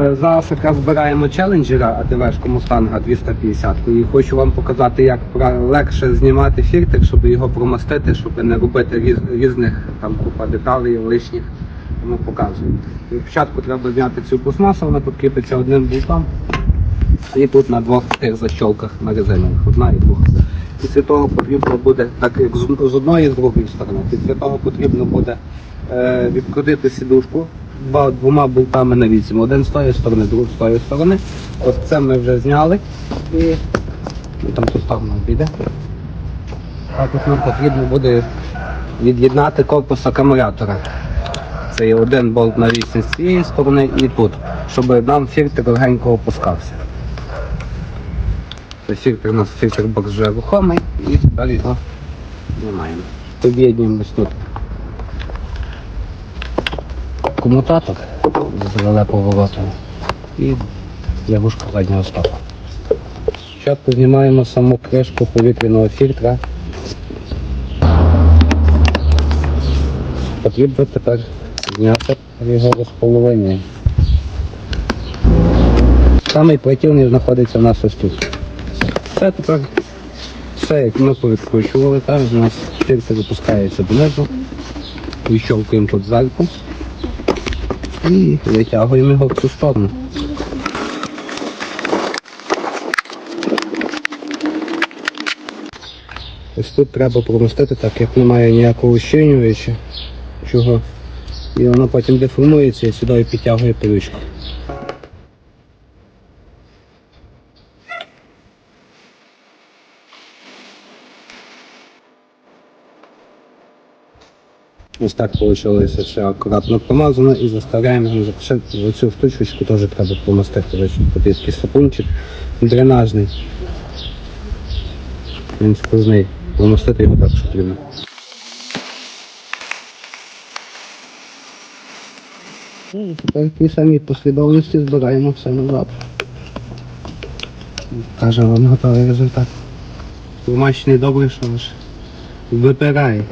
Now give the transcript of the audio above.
Зараз якраз збираємо челенджера АТВшку Мустанга 250 і хочу вам показати, як легше знімати фільтр, щоб його промастити, щоб не робити різ, різних там купа деталей лишніх. Тому показую. Спочатку треба зняти цю пластмасу, вона тут кріпиться одним болтом. І тут на двох тих защолках на резинових, одна і друга. Після того потрібно буде, так як з одної і з другої сторони, після того потрібно буде е, відкрутити сідушку двома болтами на вісім. Один з тої сторони, другий з тої сторони. Ось це ми вже зняли і ну, там сторону піде. Також нам потрібно буде від'єднати корпус акумулятора. Це є один болт на вісім з цієї сторони і тут, щоб нам фільтр легенько опускався. Фільтр у нас фільтр бокс вже рухомий і тепер його знімаємо. Об'єднуємо ось тут комутатор з поворотом і лягушка заднього стоку. Спочатку знімаємо саму кришку повітряного фільтра. Потрібно тепер зняти його розполовинення. Самий противний знаходиться в нас ось тут. Це тепер все, як ми повідкручували, так, у нас фільтр запускається донизу, відщолкуємо тут зверху і витягуємо його в цю сторону. Ось тут треба промостити, так як немає ніякого ущинювача, чого. І воно потім деформується і сюди підтягує пилючку. Ось так вийшло все акуратно помазано і заставляємо його запишити. Оцю штучку теж треба помастити. Тут такий сапунчик дренажний. Він сквозний. Помастити його так потрібно. Ну, і Тепер в тій самій послідовності збираємо все назад. Каже вам готовий результат. Помащений добре, що ж випирає.